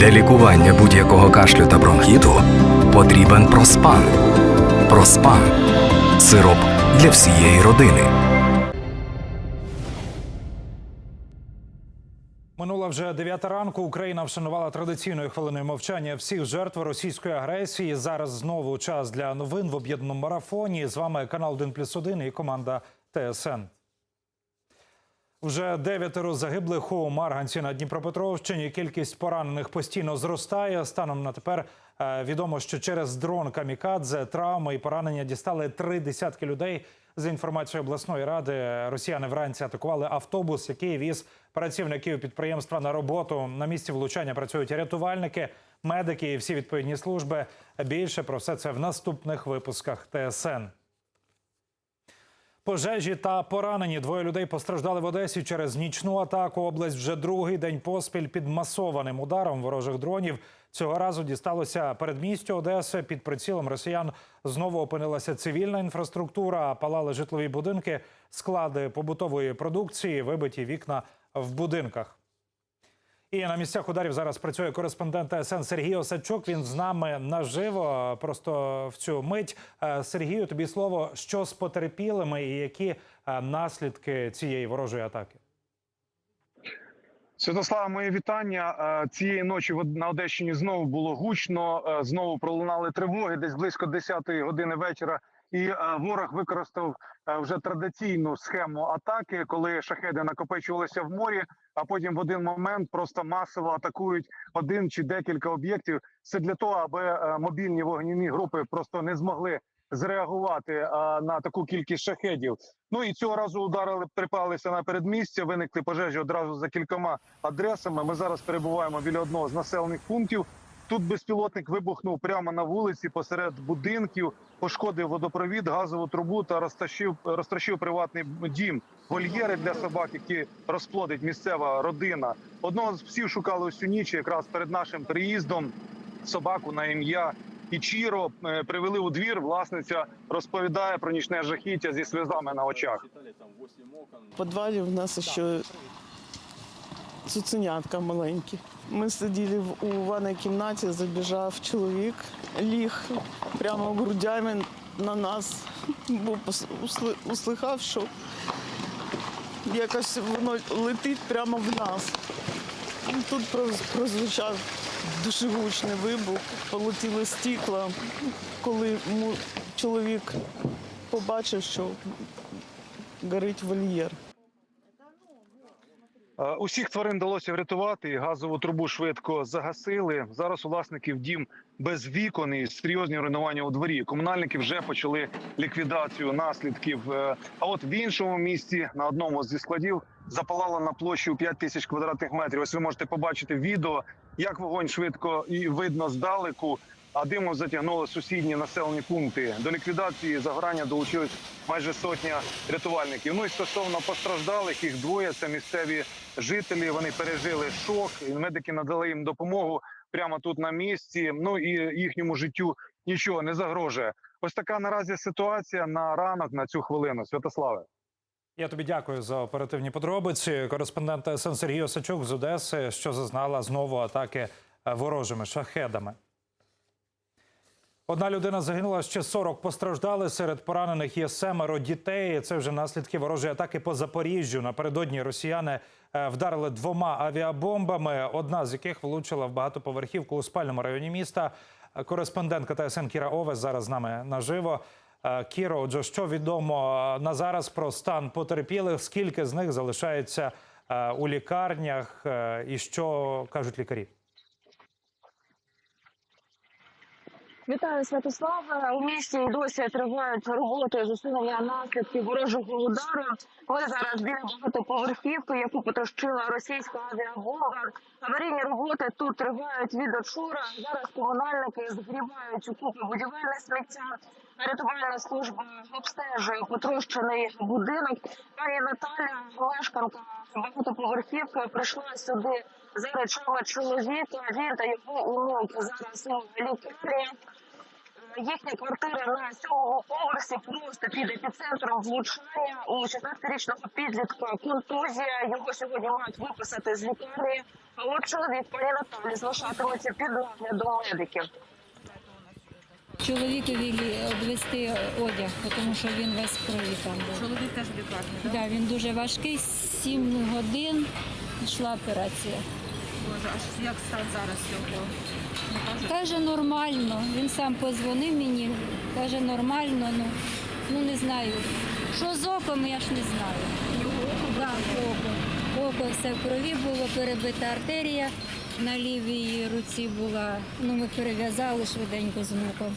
Для лікування будь-якого кашлю та бронхіту потрібен проспан. Проспан сироп для всієї родини. Минула вже 9 ранку. Україна вшанувала традиційною хвилиною мовчання всіх жертв російської агресії. Зараз знову час для новин в об'єднаному марафоні. З вами канал 1 плюс 1 і команда ТСН. Вже дев'ятеро загиблих у Марганці на Дніпропетровщині. Кількість поранених постійно зростає. Станом на тепер е, відомо, що через дрон камікадзе травми і поранення дістали три десятки людей. За інформацією обласної ради, росіяни вранці атакували автобус, який віз працівників підприємства на роботу. На місці влучання працюють рятувальники, медики і всі відповідні служби. Більше про все це в наступних випусках ТСН. Пожежі та поранені. Двоє людей постраждали в Одесі через нічну атаку. Область вже другий день поспіль під масованим ударом ворожих дронів. Цього разу дісталося передмістю Одеси. Під прицілом росіян знову опинилася цивільна інфраструктура, палали житлові будинки, склади побутової продукції, вибиті вікна в будинках. І на місцях ударів зараз працює кореспондент ТСН Сергій Осадчук. Він з нами наживо. Просто в цю мить. Е, Сергію, тобі слово, що з потерпілими і які е, наслідки цієї ворожої атаки? Святослава, моє вітання. Е, Цієї ночі на Одещині знову було гучно. Знову пролунали тривоги десь близько 10-ї години вечора. І е, ворог використав е, вже традиційну схему атаки, коли шахеди накопичувалися в морі, а потім в один момент просто масово атакують один чи декілька об'єктів. Це для того, аби е, мобільні вогняні групи просто не змогли зреагувати е, на таку кількість шахедів. Ну і цього разу ударили, припалися на передмістя. Виникли пожежі одразу за кількома адресами. Ми зараз перебуваємо біля одного з населених пунктів. Тут безпілотник вибухнув прямо на вулиці посеред будинків, пошкодив водопровід, газову трубу та розташив, розтрощив приватний дім, вольєри для собак, які розплодить місцева родина. Одного з псів шукали усю ніч, якраз перед нашим приїздом. Собаку на ім'я Ічіро е, привели у двір. Власниця розповідає про нічне жахіття зі сльозами на очах. В подвале у нас еще цуценятка маленькі. Ми сиділи у ванній кімнаті, забіжав чоловік, ліг прямо грудями на нас, бо услихав, що якось воно летить прямо в нас. Тут прозвучав дуже гучний вибух, полетіли стікла. Коли чоловік побачив, що горить вольєр. Е, Усіх тварин вдалося врятувати. Газову трубу швидко загасили. Зараз власників дім без вікон і серйозні руйнування у дворі. Комунальники вже почали ліквідацію наслідків. Е, А от в іншому місці на одному зі складів запалало на площі у 5 тисяч квадратних метрів. Ось ви можете побачити відео, як вогонь швидко і видно здалеку. А димом затягнуло сусідні населені пункти. До ліквідації загорання долучилось майже сотня рятувальників. Ну і стосовно постраждалих, їх двоє. Це місцеві жителі. Вони пережили шок. Медики надали їм допомогу прямо тут на місці. Ну і їхньому життю нічого не загрожує. Ось така наразі ситуація на ранок на цю хвилину. Святославе. Я тобі дякую за оперативні подробиці. Кореспондент ТСН Сергій Осачук з Одеси, що зазнала знову атаки ворожими шахедами. Одна людина загинула, ще 40 постраждали. Серед поранених є семеро дітей. Це вже наслідки ворожої атаки по Запоріжжю. Напередодні росіяни е, вдарили двома авіабомбами, одна з яких влучила в багатоповерхівку у спальному районі міста. Е, Кореспондентка ТСН Кіра Овес зараз з нами наживо. Е, Кіро, отже, що відомо на зараз про стан потерпілих? Скільки з них залишається у лікарнях, і що кажуть лікарі? Вітаю Святославе. У місті досі тривають роботи з усунення наслідків ворожого удару. Ми зараз біля багатоповерхівки, яку потрощила російська авіабомба. Аварійні роботи тут тривають від учора. Зараз комунальники згрібають у купи будівельне сміття. Рятувальна служба обстежує потрощений будинок. Пані Наталя, мешканка багатоповерхівки, прийшла сюди за речами чоловіка. Він та його онук зараз у лікарні. їхня квартира на сьомому поверсі просто під епіцентром влучання. У 16-річного підлітка контузія. Його сьогодні мають виписати з лікарні. А от чоловік пані Наталі залишатиметься під наглядом медиків. Чоловікові відвести одяг, тому що він весь крові там був. Чоловік теж лікарні, так? Да, він дуже важкий, сім годин йшла операція. Боже, а як стан зараз його? Каже, нормально. Він сам позвонив мені, каже, нормально, ну, ну не знаю. Що з оком, я ж не знаю. Да, око. Око все в крові було, перебита артерія на лівій руці була. Ну, ми перев'язали швиденько з внуком.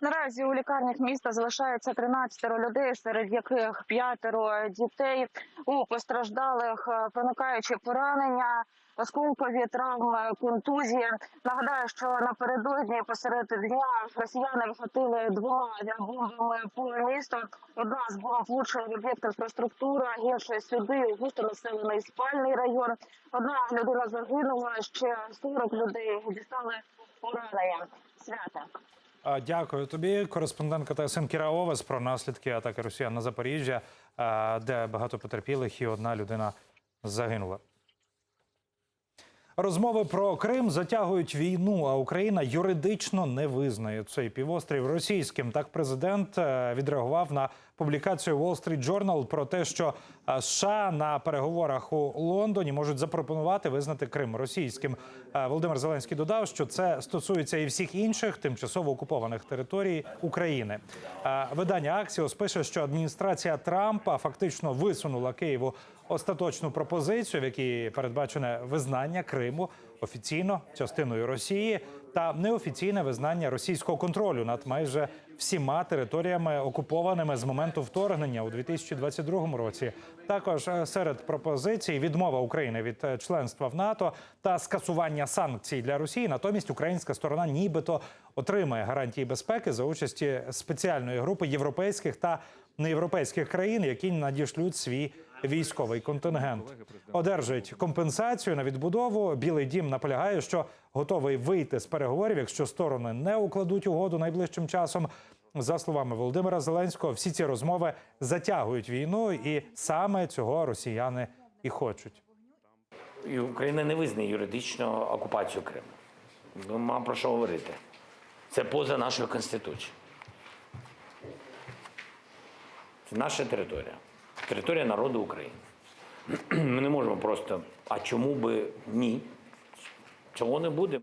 Наразі у лікарнях міста залишається 13 людей, серед яких п'ятеро дітей. У постраждалих е, проникаючі поранення, осколкові травми, контузії. Нагадаю, що напередодні посеред дня росіяни вихватили двома бомбами по місту. Одна з бомб влучила в об'єкт інфраструктура, інша сюди у густонаселений спальний район. Одна людина загинула, ще 40 людей дістали поранення. Свята. Дякую тобі. Кореспондентка ТСН Кіра Овес про наслідки атаки росіян на Запоріжжя, де багато потерпілих і одна людина загинула. Розмови про Крим затягують війну, а Україна юридично не визнає цей півострів російським. Так президент е, відреагував на публікацію Wall Street Journal про те, що е, США на переговорах у Лондоні можуть запропонувати визнати Крим російським. Е, Володимир Зеленський додав, що це стосується і всіх інших тимчасово окупованих територій України. Е, Видання Аксіос пише, що адміністрація Трампа фактично висунула Києву остаточну пропозицію, в якій передбачене визнання Криму офіційно частиною Росії та неофіційне визнання російського контролю над майже всіма територіями, окупованими з моменту вторгнення у 2022 році. Також е, серед пропозицій відмова України від е, членства в НАТО та скасування санкцій для Росії. Натомість українська сторона нібито отримає гарантії безпеки за участі спеціальної групи європейських та неєвропейських країн, які надішлють свій військовий контингент. Одержують компенсацію на відбудову. Білий дім наполягає, що готовий вийти з переговорів, якщо сторони не укладуть угоду найближчим часом. За словами Володимира Зеленського, всі ці розмови затягують війну, і саме цього росіяни і хочуть. І Україна не визнає юридично окупацію Криму. Ну, Мам про що говорити. Це поза нашою конституцією. Це наша територія. Територія народу України. Ми не можемо просто. А чому би ні? Чого не буде?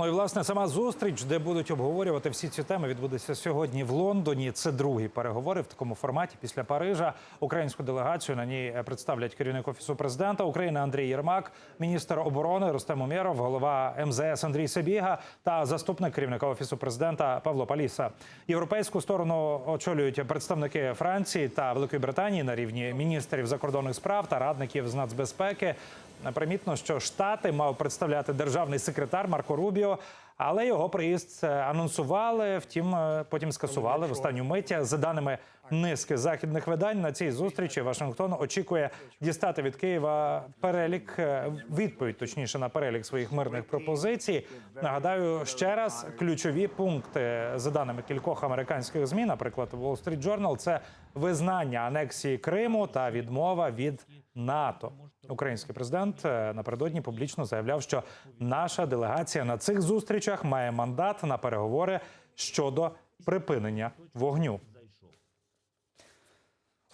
Ну і власне сама зустріч, де будуть обговорювати всі ці теми, відбудеться сьогодні в Лондоні. Це другі переговори в такому форматі після Парижа. Українську делегацію на ній представлять керівник офісу президента України Андрій Єрмак, міністр оборони Рустем Умєров, голова МЗС Андрій Себіга та заступник керівника офісу президента Павло Паліса. Європейську сторону очолюють представники Франції та Великої Британії на рівні міністрів закордонних справ та радників з нацбезпеки. Примітно, що штати мав представляти державний секретар Марко Рубіо, але його приїзд е, анонсували. Втім, е, потім скасували в останню мить. За даними низки західних видань, на цій зустрічі Вашингтон очікує дістати від Києва перелік е, відповідь, точніше на перелік своїх мирних пропозицій. Нагадаю ще раз ключові пункти за даними кількох американських змі, наприклад, Wall Street Journal, це визнання анексії Криму та відмова від НАТО. Український президент е, напередодні публічно заявляв, що наша делегація на цих зустрічах має мандат на переговори щодо припинення вогню.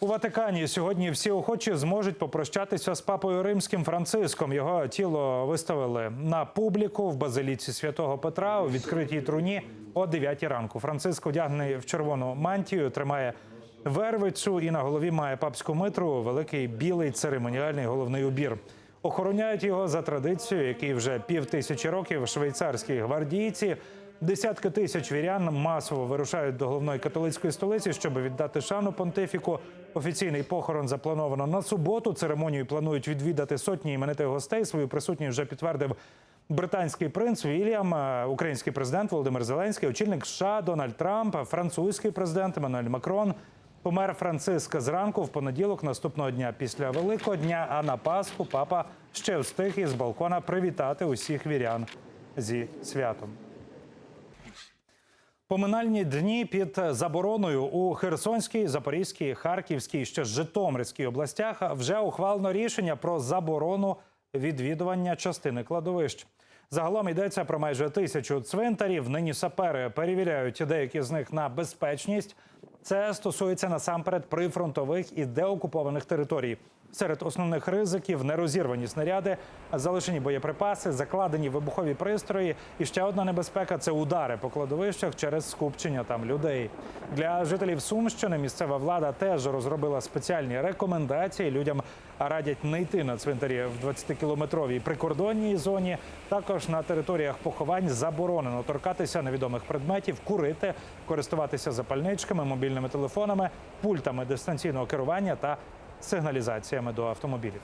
У Ватикані сьогодні всі охочі зможуть попрощатися з папою римським Франциском. Його тіло виставили на публіку в базиліці святого Петра у відкритій труні о 9 ранку. Франциск одягнений в червону мантію, тримає вервицю і на голові має папську митру, великий білий церемоніальний головний убір. Охороняють його за традицією, який вже пів тисячі років швейцарські гвардійці. Десятки тисяч вірян масово вирушають до головної католицької столиці, щоб віддати шану понтифіку. Офіційний похорон заплановано на суботу. Церемонію планують відвідати сотні іменитих гостей. Свою присутність вже підтвердив британський принц Вільям, е, український президент Володимир Зеленський, очільник США Дональд Трамп, французький президент Еммануель Макрон. Помер Франциск зранку в понеділок наступного дня після Великого дня. А на Пасху папа ще встиг із балкона привітати усіх вірян зі святом. Поминальні дні під забороною у Херсонській, Запорізькій, Харківській, ще Житомирській областях вже ухвалено рішення про заборону відвідування частини кладовищ. Загалом йдеться про майже тисячу цвинтарів. Нині сапери перевіряють деякі з них на безпечність. Це стосується насамперед прифронтових і деокупованих територій. Серед основних ризиків нерозірвані снаряди, залишені боєприпаси, закладені вибухові пристрої. І ще одна небезпека це удари по кладовищах через скупчення там людей. Для жителів Сумщини місцева влада теж розробила спеціальні рекомендації. Людям радять не йти на цвинтарі в 20-кілометровій прикордонній зоні. Також на територіях поховань заборонено торкатися невідомих предметів, курити, користуватися запальничками, мобільними телефонами, пультами дистанційного керування та сигналізаціями до автомобілів.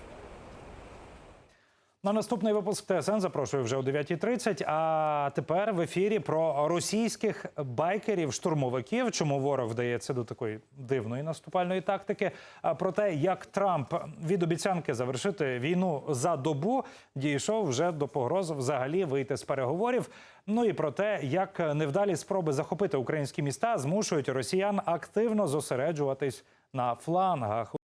На наступний випуск ТСН запрошую вже о 9.30. А тепер в ефірі про російських байкерів-штурмовиків. Чому ворог вдається до такої дивної наступальної тактики? А про те, як Трамп від обіцянки завершити війну за добу дійшов вже до погроз взагалі вийти з переговорів. Ну і про те, як невдалі спроби захопити українські міста змушують росіян активно зосереджуватись на флангах.